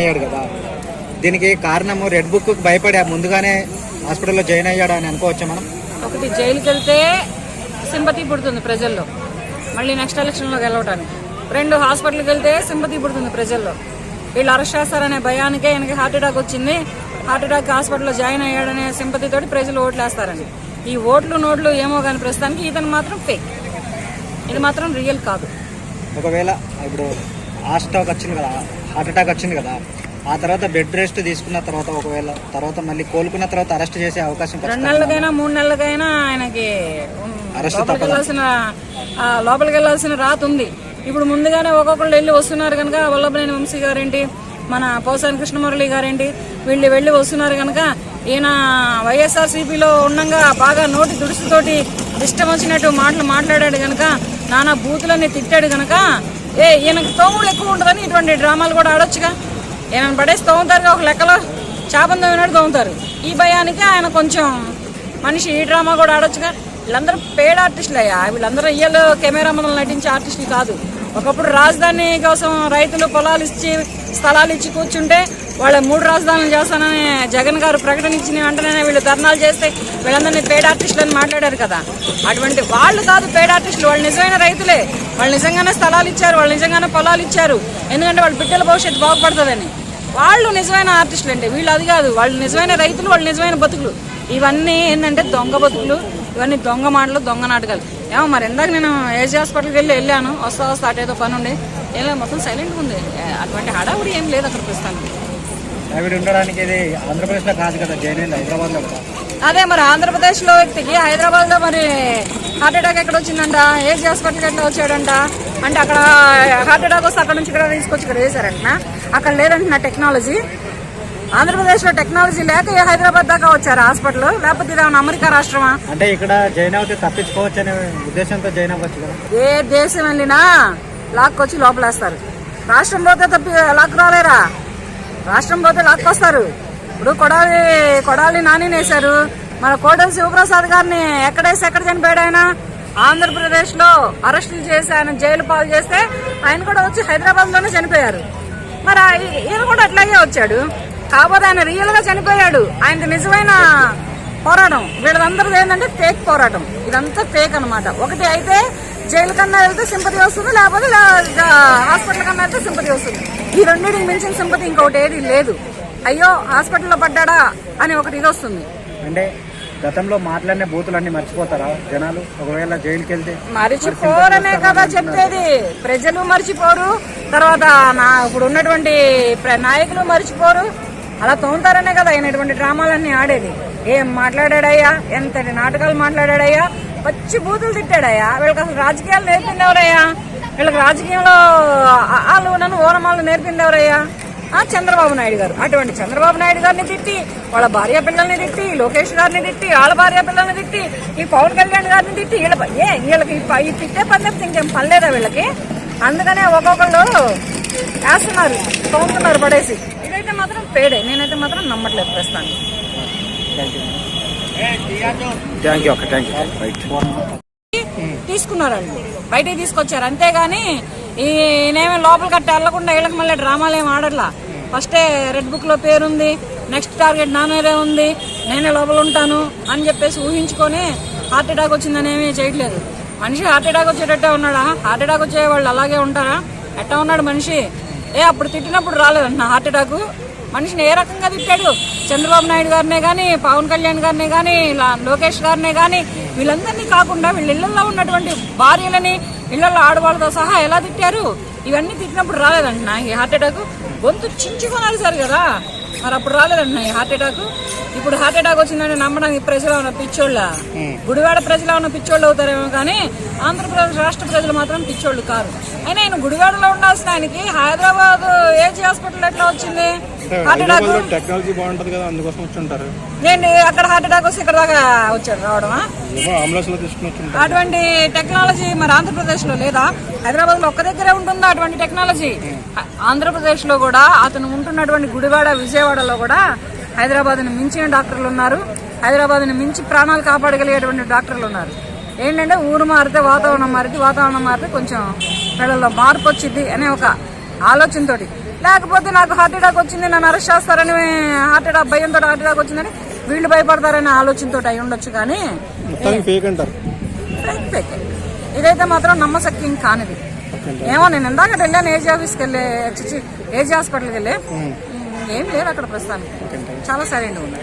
అయ్యాడు కదా. దీనికి కారణము రెడ్ బుక్ భయపడి ముందుగానే హాస్పిటల్లో జాయిన్ అయ్యాడు అని అనుకోవచ్చా మనం? ఒకటి జైలుకి వెళ్తే సింపతి పుడుతుంది ప్రజల్లో. మళ్ళీ నెక్స్ట్ ఎలక్షన్లో గెలవడానికి రెండు హాస్పిటల్కి వెళ్తే సింపతి పుడుతుంది ప్రజల్లో. వీళ్ళు అరెస్ట్ చేస్తారనే భయానికే ఆయనకి హార్ట్ అటాక్ వచ్చింది. హార్ట్ అటాక్ హాస్పిటల్లో జాయిన్ అయ్యాడనే సింపతితోటి ప్రజలు ఓట్లు వేస్తారని ఈ ఓట్లు నోట్లు ఏమో కానీ ప్రస్తుతానికి ఇతను మాత్రం ఫేక్ ఇది మాత్రం రియల్ కాదు. ఒకవేళ ఇప్పుడు హార్ట్ స్టాక్ వచ్చింది కదా హార్ట్ అటాక్ వచ్చింది కదా. ఆ తర్వాత బెడ్ రెస్ట్ తీసుకున్న తర్వాత ఒకవేళ తర్వాత మళ్ళీ కోలుకున్న తర్వాత అరెస్ట్ చేసే అవకాశం రెండు నెలలకైనా మూడు నెలలకైనా ఆయనకి అరెస్ట్ వెళ్ళాల్సిన ఆ, లోపలికి వెళ్ళాల్సిన రాత ఉంది. ఇప్పుడు ముందుగానే ఒక్కొక్కళ్ళు వెళ్ళి వస్తున్నారు కనుక వల్లభనేని వంశీ గారేంటి మన పోసాని కృష్ణమురళి గారేంటి వీళ్ళు వెళ్ళి వస్తున్నారు కనుక ఈయన వైఎస్ఆర్ సిపిలో ఉండగా బాగా నోటి దుడుసుతోటి ఇష్టం వచ్చినట్టు మాటలు మాట్లాడాడు కనుక నానా బూతులన్నీ తిట్టాడు కనుక ఏ ఈయనకు తోముడు ఎక్కువ ఉంటుందని ఇటువంటి డ్రామాలు కూడా ఆడొచ్చుగా. ఈయన పడేసి తోముతారుగా ఒక లెక్కలో చేపం తోమినట్టు తోముతారు. ఈ భయానికి ఆయన కొంచెం మనిషి ఈ డ్రామా కూడా ఆడొచ్చుగా. వీళ్ళందరూ పేడ్ ఆర్టిస్టులు అయ్యా. వీళ్ళందరూ రియల్ కెమెరా ముందు నటించే ఆర్టిస్టులు కాదు. ఒకప్పుడు రాజధాని కోసం రైతులు పొలాలు ఇచ్చి స్థలాలు ఇచ్చి కూర్చుంటే వాళ్ళ మూడు రాజధానులు చేస్తానని జగన్ గారు ప్రకటన ఇచ్చిన వెంటనే వీళ్ళు ధర్నాలు చేస్తే వీళ్ళందరినీ పేడ్ ఆర్టిస్టులు అని మాట్లాడారు కదా. అటువంటి వాళ్ళు కాదు పేడ్ ఆర్టిస్టులు వాళ్ళు నిజమైన రైతులే. వాళ్ళు నిజంగానే స్థలాలు ఇచ్చారు. వాళ్ళు నిజంగానే పొలాలు ఇచ్చారు. ఎందుకంటే వాళ్ళ బిడ్డల భవిష్యత్తు బాగుపడుతుందని. వాళ్ళు నిజమైన ఆర్టిస్టులు అంటే వీళ్ళు అది కాదు. వాళ్ళు నిజమైన రైతులు వాళ్ళు నిజమైన బతుకులు. ఇవన్నీ ఏంటంటే దొంగ బతుకులు. ఇవన్నీ దొంగ మాటలు దొంగ నాటకాలు. ఏమో మరి ఇందాక నేను ఏజీ హాస్పిటల్కి వెళ్ళి వెళ్ళాను. వస్తా వస్తా అటేదో పని ఉండి. ఏం మొత్తం సైలెంట్గా ఉంది. అటువంటి హడావుడి ఏం లేదు అక్కడ ప్రస్తుతానికి. ఆవిడ ఉండడానికి ఇది ఆంధ్రప్రదేశ్లో కాదు కదా జైన్ హైదరాబాద్లో అదే మరి ఆంధ్రప్రదేశ్లో వ్యక్తికి హైదరాబాద్లో మరి హార్ట్ అటాక్ ఎక్కడ వచ్చిందంట? ఏజీ హాస్పిటల్కి ఎట్లా వచ్చాడంట? అంటే అక్కడ హార్ట్ అటాక్ వస్తే అక్కడ నుంచి ఇక్కడ తీసుకొచ్చి ఇక్కడ వేశారంట అక్కడ లేదంటున్న టెక్నాలజీ? ఆంధ్రప్రదేశ్లో టెక్నాలజీ లేక హైదరాబాద్ దాకా వచ్చారు హాస్పిటల్? లేకపోతే ఇదేమన్నా అమెరికా రాష్ట్రమా? అంటే ఇక్కడ జైన్ అవుతే తప్పించుకోవచ్చు అనే ఉద్దేశంతో జైన్ అవ్వచ్చు కదా. ఏ దేశం వెళ్ళినా లాక్కొచ్చి లోపలేస్తారు. రాష్ట్రం పోతే తప్పి లాక్ రాలేరా? రాష్ట్రం పోతే లాక్కొస్తారు ఇప్పుడు కొడాలి కొడాలి నాని వేశారు మన కోటల శివప్రసాద్ గారిని ఎక్కడేసి ఎక్కడ చనిపోయాడు ఆయన? ఆంధ్రప్రదేశ్లో అరెస్టులు చేసి ఆయన జైలు పాలు చేస్తే ఆయన కూడా వచ్చి హైదరాబాద్లోనే చనిపోయారు. మరి ఈయన కూడా అట్లాగే వచ్చాడు. కాకపోతే ఆయన రియల్గా చనిపోయాడు. ఆయన నిజమైన పోరాటం. వీళ్ళందరిది ఏంటంటే ఫేక్ పోరాటం. ఇదంతా ఫేక్ అన్నమాట. ఒకటి అయితే జైలు కన్నా వెళ్తే సింపతి వస్తుంది లేకపోతే హాస్పిటల్ కన్నా వెళ్తే సింపతి వస్తుంది. ఈ రెండింటికి మించిన సింపతి ఇంకొకటి ఏది లేదు. అయ్యో హాస్పిటల్లో పడ్డాడా అని ఒకటి ఇది వస్తుంది. అంటే గతంలో మాట్లాడిన బూతులన్నీ మర్చిపోతారా జనాలు? ఒకవేళ జైలుకి వెళ్తే మర్చిపోరనే కదా చెప్పేది. ప్రజలు మర్చిపోరు. తర్వాత నా ఇప్పుడు ఉన్నటువంటి నాయకులు మర్చిపోరు. అలా తోముతారనే కదా అయినటువంటి డ్రామాలన్నీ ఆడేది. ఏం మాట్లాడాడయ్యా? ఎంతటి నాటకాలు మాట్లాడాడయ్యా? పచ్చి బూతులు తిట్టాడయ్యా. వీళ్ళకి అసలు రాజకీయాలు నేర్పింది ఎవరయ్యా వీళ్ళకి రాజకీయంలో వాళ్ళు నన్ను ఓనమాలు నేర్పింది ఎవరయ్యా ఆ చంద్రబాబు నాయుడు గారు. అటువంటి చంద్రబాబు నాయుడు గారిని తిట్టి వాళ్ళ భార్య పిల్లల్ని తిట్టి లోకేష్ గారిని తిట్టి వాళ్ళ భార్య పిల్లల్ని తిట్టి ఈ పవన్ కళ్యాణ్ గారిని తిట్టి వీళ్ళ ఏ వీళ్ళకి ఈ తిట్టే పద్ధతి ఇంకేం పనిలేదా వీళ్ళకి? అందుకనే ఒక్కొక్కళ్ళు వేస్తున్నారు తోముతున్నారు పడేసి. ఇదైతే మాత్రం పేడే. నేనైతే మాత్రం నమ్మట్లేదు ప్రస్తుతానికి. Thank you thank you right తీసుకున్నారండి. బయటకి తీసుకొచ్చారు. అంతేగాని ఈ లోపల కట్టి వెళ్ళకుండా వీళ్ళకి మళ్ళీ డ్రామాలు ఏమి ఆడట్లా. ఫస్టే రెడ్ బుక్లో పేరుంది. నెక్స్ట్ టార్గెట్ నా మీదే ఉంది. నేనే లోపల ఉంటాను అని చెప్పేసి ఊహించుకొని హార్ట్ అటాక్ వచ్చిందని ఏమీ చేయట్లేదు. మనిషి హార్ట్ అటాక్ వచ్చేటట్టే ఉన్నాడా? హార్ట్ అటాక్ వచ్చే వాళ్ళు అలాగే ఉంటారా? ఎట్టా ఉన్నాడు మనిషి? ఏ అప్పుడు తిట్టినప్పుడు రాలేదంట నా హార్ట్ అటాక్ మనిషిని ఏ రకంగా తిట్టాడు? చంద్రబాబు నాయుడు గారినే కానీ పవన్ కళ్యాణ్ గారినే కానీ లోకేష్ గారినే కానీ వీళ్ళందరినీ కాకుండా వీళ్ళ ఇళ్ళలో ఉన్నటువంటి భార్యలని ఇళ్ళలో ఆడవాళ్ళతో సహా ఎలా తిట్టారు? ఇవన్నీ తిట్టినప్పుడు రాలేదంటున్నా. ఈ హార్ట్ అటాక్ గొంతు చించుకొని సార్ కదా. మరి అప్పుడు రాలేదంటున్నా ఈ హార్ట్ అటాక్. ఇప్పుడు హార్ట్ అటాక్ వచ్చిందంటే నమ్మడానికి ప్రజలు ఉన్న పిచ్చోళ్ళ? గుడివాడ ప్రజలు ఉన్న పిచ్చోళ్ళు అవుతారేమో కానీ ఆంధ్రప్రదేశ్ రాష్ట్ర ప్రజలు మాత్రం పిచ్చోళ్ళు కారు. అయినా ఆయన గుడివాడలో ఉండాల్సిన ఆయనకి హైదరాబాద్ ఏజీ హాస్పిటల్ ఎట్లా వచ్చింది? హార్ట్ అటాక్ టెక్నాలజీ బాగుంటది కదా అందుకోసం వచ్చి ఉంటారు నేను అక్కడ హార్ట్ అటాక్ వస్తే ఇక్కడ దాకా వచ్చాడు రావడమా? ఉంటారు అటువంటి టెక్నాలజీ మరి ఆంధ్రప్రదేశ్లో లేదా? హైదరాబాద్లో ఒక్క దగ్గరే ఉంటుందా అటువంటి టెక్నాలజీ ఆంధ్రప్రదేశ్లో కూడా అతను ఉంటున్నటువంటి గుడివాడ విజయవాడలో కూడా హైదరాబాద్ని మించిన డాక్టర్లు ఉన్నారు. హైదరాబాద్ని మించి ప్రాణాలు కాపాడగలిగేటువంటి డాక్టర్లు ఉన్నారు. ఏంటంటే ఊరు మారితే వాతావరణం మారితే వాతావరణం మారితే కొంచెం వీళ్ళలో మార్పు వచ్చింది అనే ఒక ఆలోచనతోటి. లేకపోతే నాకు హార్ట్ అటాక్ వచ్చింది నన్ను అరెస్ట్ చేస్తారని హార్ట్ అటాక్ భయంతో హార్ట్ అటాక్ వచ్చిందని వీళ్ళు భయపడతారనే ఆలోచనతో అయి ఉండొచ్చు కానీ ఫేక్ ఫేక్ ఇదైతే మాత్రం నమ్మశక్యం కానిది. ఏమో నేను ఇందాక వెళ్ళాను ఏజీ ఆఫీస్కి వెళ్ళి ఏజీ హాస్పిటల్కి వెళ్ళి. ఏం లేదు అక్కడ ప్రస్తుతానికి. చాలా సరైన ఉంది